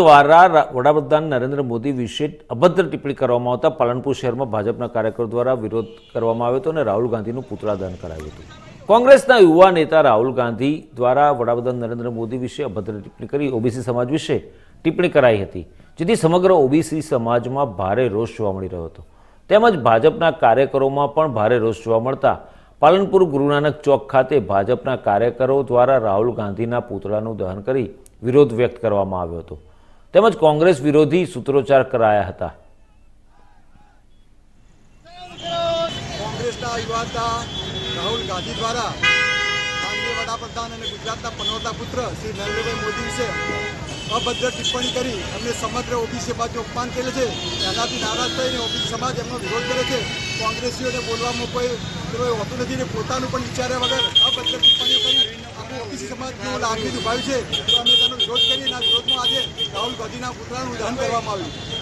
દ્વારા વડાપ્રધાન નરેન્દ્ર મોદી વિશે અભદ્ર ટિપ્પણી કરવામાં આવતા પાલનપુર શહેરમાં ભાજપના કાર્યકરો દ્વારા વિરોધ કરવામાં આવ્યો હતો અને રાહુલ ગાંધીનું પુતળાદાન કરાયું હતું. કોંગ્રેસના યુવા નેતા રાહુલ ગાંધી દ્વારા વડાપ્રધાન નરેન્દ્ર મોદી વિશે અભદ્ર ટિપ્પણી કરી ઓબીસી સમાજ વિશે ટિપ્પણી કરાઈ હતી, જેથી સમગ્ર ઓબીસી સમાજમાં ભારે રોષ જોવા મળી રહ્યો હતો. તેમજ ભાજપના કાર્યકરોમાં પણ ભારે રોષ જોવા મળતા પાલનપુર ગુરુનાનક ચોક ખાતે ભાજપના કાર્યકરો દ્વારા રાહુલ ગાંધીના પુતળાનું દહન કરી વિરોધ વ્યક્ત કરવામાં આવ્યો હતો. તેમજ કોંગ્રેસ વિરોધી સૂત્રોચ્ચાર કરાયા હતા. કોંગ્રેસના રાહુલ ગાંધી દ્વારા માનનીય વડાપ્રધાન અને ગુજરાતના પનોતા પુત્ર શ્રી નરેન્દ્રભાઈ મોદી વિશે અભદ્ર ટિપ્પણી કરી એમને સમગ્ર ઓબીસી સમાજનું અપમાન કરે છે. એનાથી નારાજ થઈને ઓબીસી સમાજ એમનો વિરોધ કરે છે. કોંગ્રેસીઓને બોલવામાં કોઈ કોઈ હોતું નથી ને પોતાનું પણ વિચાર્યા વગર અભદ્ર ટિપ્પણીઓ કરી આખું ઓબીસી સમાજનું લાગણી દુભાવ્યું છે. તો અમે વિરોધ કરીને વિરોધમાં આજે રાહુલ ગાંધીના પુતળાનું દહન કરવામાં આવ્યું.